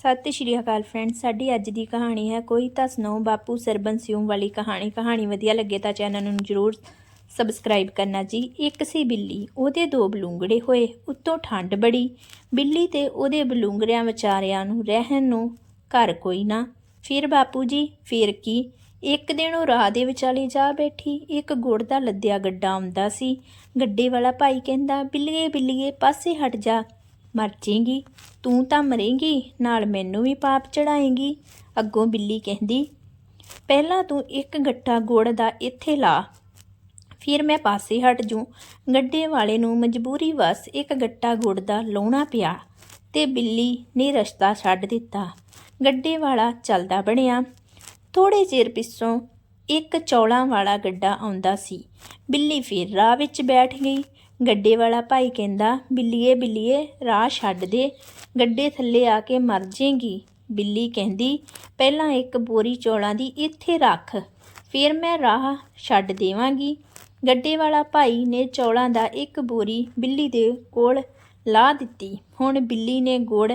ਸਤਿ ਸ਼੍ਰੀ ਅਕਾਲ ਫਰੈਂਡਸ ਸਾਡੀ ਅੱਜ ਦੀ ਕਹਾਣੀ ਹੈ ਕੋਈ ਤਾਂ ਸੁਣਾਓ, ਬਾਪੂ ਸਰਬਨ ਸਿਉਂ ਵਾਲੀ ਕਹਾਣੀ। ਕਹਾਣੀ ਵਧੀਆ ਲੱਗੇ ਤਾਂ ਚੈਨਲ ਨੂੰ ਜਰੂਰ ਸਬਸਕ੍ਰਾਈਬ ਕਰਨਾ ਜੀ। ਇੱਕ ਸੀ ਬਿੱਲੀ, ਉਹਦੇ ਦੋ ਬਲੂੰਗੜੇ ਹੋਏ, ਉੱਤੋਂ ਠੰਡ ਬੜੀ। ਬਿੱਲੀ ਤੇ ਉਹਦੇ ਬਲੂੰਗੜਿਆਂ ਵਿਚਾਰਿਆਂ ਨੂੰ ਰਹਿਣ ਨੂੰ ਘਰ ਕੋਈ ਨਾ। ਫਿਰ ਬਾਪੂ ਜੀ, ਫਿਰ ਕੀ? ਇੱਕ ਦਿਨ ਉਹ ਰਾਹ ਦੇ ਵਿਚਾਲੇ ਜਾ ਬੈਠੀ। ਇੱਕ ਗੁੜ ਦਾ ਲੱਦਿਆ ਗੱਡਾ ਆਉਂਦਾ ਸੀ। ਗੱਡੇ ਵਾਲਾ ਭਾਈ ਕਹਿੰਦਾ, ਬਿੱਲੀਏ ਬਿੱਲੀਏ, ਪਾਸੇ ਹਟ ਜਾ। ਮਰ ਜਾਏਗੀ ਤੂੰ ਤਾਂ ਮਰੇਂਗੀ, ਨਾਲ ਮੈਨੂੰ ਵੀ ਪਾਪ ਚੜਾਏਂਗੀ ਅੱਗੋਂ ਬਿੱਲੀ ਕਹਿੰਦੀ, ਪਹਿਲਾਂ ਤੂੰ ਇੱਕ ਗੱਟਾ ਗੁੜ ਦਾ ਇੱਥੇ ਲਾ। ਫਿਰ ਮੈਂ ਪਾਸੇ ਹਟ ਜੂ। ਗੱਡੇ ਵਾਲੇ ਨੂੰ ਮਜਬੂਰੀ ਵਸ ਇੱਕ ਗੱਟਾ ਗੁੜ ਦਾ ਲਾਉਣਾ ਪਿਆ ਤੇ ਬਿੱਲੀ ਨੇ ਰਸਤਾ ਛੱਡ ਦਿੱਤਾ। ਗੱਡੇ ਵਾਲਾ ਚੱਲਦਾ ਬਣਿਆ। ਥੋੜੇ ਚਿਰ ਪਿੱਛੋਂ ਇੱਕ ਚੌਲਾਂ ਵਾਲਾ ਗੱਡਾ ਆਉਂਦਾ ਸੀ। ਬਿੱਲੀ ਫਿਰ ਰਾਹ ਵਿੱਚ ਬੈਠ ਗਈ। ਗੱਡੇ ਵਾਲਾ ਭਾਈ ਕਹਿੰਦਾ, ਬਿੱਲੀਏ ਬਿੱਲੀਏ, ਰਾਹ ਛੱਡ ਦੇ, ਗੱਡੇ ਥੱਲੇ ਆ ਕੇ ਮਰ ਜਾਏਗੀ ਬਿੱਲੀ ਕਹਿੰਦੀ, ਪਹਿਲਾਂ ਇੱਕ ਬੋਰੀ ਚੌਲਾਂ ਦੀ ਇੱਥੇ ਰੱਖ, ਫਿਰ ਮੈਂ ਰਾਹ ਛੱਡ ਦੇਵਾਂਗੀ। ਗੱਡੇ ਵਾਲਾ ਭਾਈ ਨੇ ਚੌਲਾਂ ਦਾ ਇੱਕ ਬੋਰੀ ਬਿੱਲੀ ਦੇ ਕੋਲ ਲਾ ਦਿੱਤੀ। ਹੁਣ ਬਿੱਲੀ ਨੇ ਗੁੜ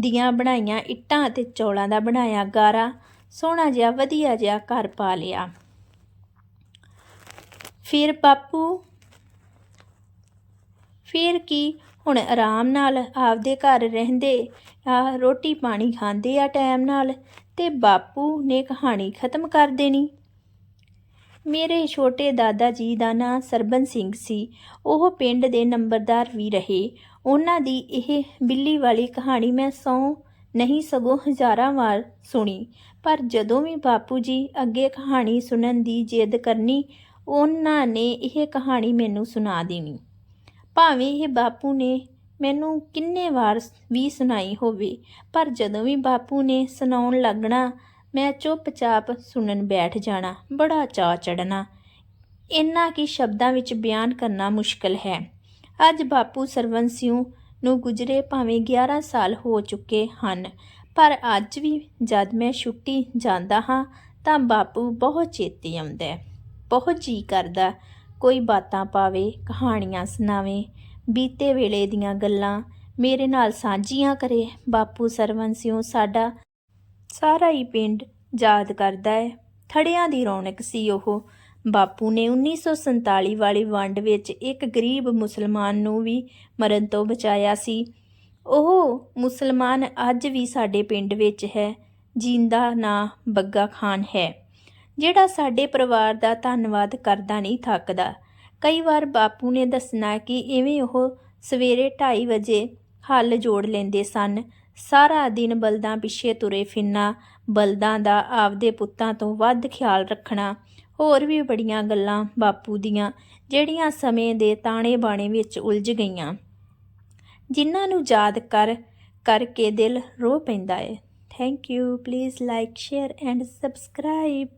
ਦੀਆਂ ਬਣਾਈਆਂ ਇੱਟਾਂ ਅਤੇ ਚੌਲਾਂ ਦਾ ਬਣਾਇਆ ਗਾਰਾ, ਸੋਹਣਾ ਜਿਹਾ, ਵਧੀਆ ਜਿਹਾ ਘਰ ਪਾ ਲਿਆ। ਫਿਰ ਬਾਪੂ ਫਿਰ ਕੀ? ਹੁਣ ਆਰਾਮ ਨਾਲ ਆਪਦੇ ਘਰ ਰਹਿੰਦੇ ਆ ਰੋਟੀ ਪਾਣੀ ਖਾਂਦੇ ਆ ਟਾਈਮ ਨਾਲ ਤੇ ਬਾਪੂ ਨੇ ਕਹਾਣੀ ਖਤਮ ਕਰ ਦੇਣੀ। ਮੇਰੇ ਛੋਟੇ ਦਾਦਾ ਜੀ ਦਾ ਨਾਂ ਸਰਬਨ ਸਿੰਘ ਸੀ। ਉਹ ਪਿੰਡ ਦੇ ਨੰਬਰਦਾਰ ਵੀ ਰਹੇ। ਉਹਨਾਂ ਦੀ ਇਹ ਬਿੱਲੀ ਵਾਲੀ ਕਹਾਣੀ ਮੈਂ ਸੌ ਨਹੀਂ ਸਗੋਂ ਹਜ਼ਾਰਾਂ ਵਾਰ ਸੁਣੀ। ਪਰ ਜਦੋਂ ਵੀ ਬਾਪੂ ਜੀ ਅੱਗੇ ਕਹਾਣੀ ਸੁਣਨ ਦੀ ਜਿੱਦ ਕਰਨੀ, ਉਹਨਾਂ ਨੇ ਇਹ ਕਹਾਣੀ ਮੈਨੂੰ ਸੁਣਾ ਦੇਣੀ। ਭਾਵੇਂ ਇਹ ਬਾਪੂ ਨੇ ਮੈਨੂੰ ਕਿੰਨੇ ਵਾਰ ਵੀ ਸੁਣਾਈ ਹੋਵੇ, ਪਰ ਜਦੋਂ ਵੀ ਬਾਪੂ ਨੇ ਸੁਣਾਉਣ ਲੱਗਣਾ, ਮੈਂ ਚੁੱਪਚਾਪ ਸੁਣਨ ਬੈਠ ਜਾਣਾ, ਬੜਾ ਚਾਅ ਚੜਨਾ ਇੰਨਾ ਕੀ ਸ਼ਬਦਾਂ ਵਿੱਚ ਬਿਆਨ ਕਰਨਾ ਮੁਸ਼ਕਲ ਹੈ। ਅੱਜ ਬਾਪੂ ਸਰਵਨ ਨੂੰ ਗੁਜਰੇ ਭਾਵੇਂ 11 ਸਾਲ ਹੋ ਚੁੱਕੇ ਹਨ, ਪਰ ਅੱਜ ਵੀ ਜਦ ਮੈਂ ਛੁੱਟੀ ਜਾਂਦਾ ਹਾਂ, ਤਾਂ ਬਾਪੂ ਬਹੁਤ ਚੇਤੇ ਆਉਂਦਾ ਬਹੁਤ ਜੀ ਕਰਦਾ ਕੋਈ ਬਾਤਾਂ ਪਾਵੇ, ਕਹਾਣੀਆਂ ਸੁਣਾਵੇ, ਬੀਤੇ ਵੇਲੇ ਦੀਆਂ ਗੱਲਾਂ ਮੇਰੇ ਨਾਲ ਸਾਂਝੀਆਂ ਕਰੇ। ਬਾਪੂ ਸਰਵਨ ਸਿਉ ਸਾਡਾ ਸਾਰਾ ਹੀ ਪਿੰਡ ਯਾਦ ਕਰਦਾ ਹੈ। ਥੜਿਆਂ ਦੀ ਰੌਣਕ ਸੀ ਉਹ। ਬਾਪੂ ਨੇ 1947 ਵਾਲੀ ਵੰਡ ਵਿੱਚ ਇੱਕ ਗਰੀਬ ਮੁਸਲਮਾਨ ਨੂੰ ਵੀ ਮਰਨ ਤੋਂ ਬਚਾਇਆ ਸੀ। ਉਹ ਮੁਸਲਮਾਨ ਅੱਜ ਵੀ ਸਾਡੇ ਪਿੰਡ ਵਿੱਚ ਹੈ। ਜਿੰਦਾ ਨਾਂ ਬੱਗਾ ਖਾਨ ਹੈ। ਜਿਹੜਾ ਸਾਡੇ ਪਰਿਵਾਰ ਦਾ ਧੰਨਵਾਦ ਕਰਦਾ ਨਹੀਂ ਥੱਕਦਾ। ਕਈ ਵਾਰ ਬਾਪੂ ਨੇ ਦੱਸਣਾ ਕਿ ਇਵੇਂ ਉਹ ਸਵੇਰੇ 2:30 ਵਜੇ ਹੱਲ ਜੋੜ ਲੈਂਦੇ ਸਨ। ਸਾਰਾ ਦਿਨ ਬਲਦਾਂ ਪਿੱਛੇ ਤੁਰੇ ਫਿਰਨਾ, ਬਲਦਾਂ ਦਾ ਆਪਦੇ ਪੁੱਤਾਂ ਤੋਂ ਵੱਧ ਖਿਆਲ ਰੱਖਣਾ, ਹੋਰ ਵੀ ਬੜੀਆਂ ਗੱਲਾਂ ਬਾਪੂ ਦੀਆਂ, ਜਿਹੜੀਆਂ ਸਮੇਂ ਦੇ ਤਾਣੇ ਬਾਣੇ ਵਿੱਚ ਉਲਝ ਗਈਆਂ। ਜਿਨ੍ਹਾਂ ਨੂੰ ਯਾਦ ਕਰ, ਕਰਕੇ ਦਿਲ ਰੋ ਪੈਂਦਾ ਹੈ thank you please like share and subscribe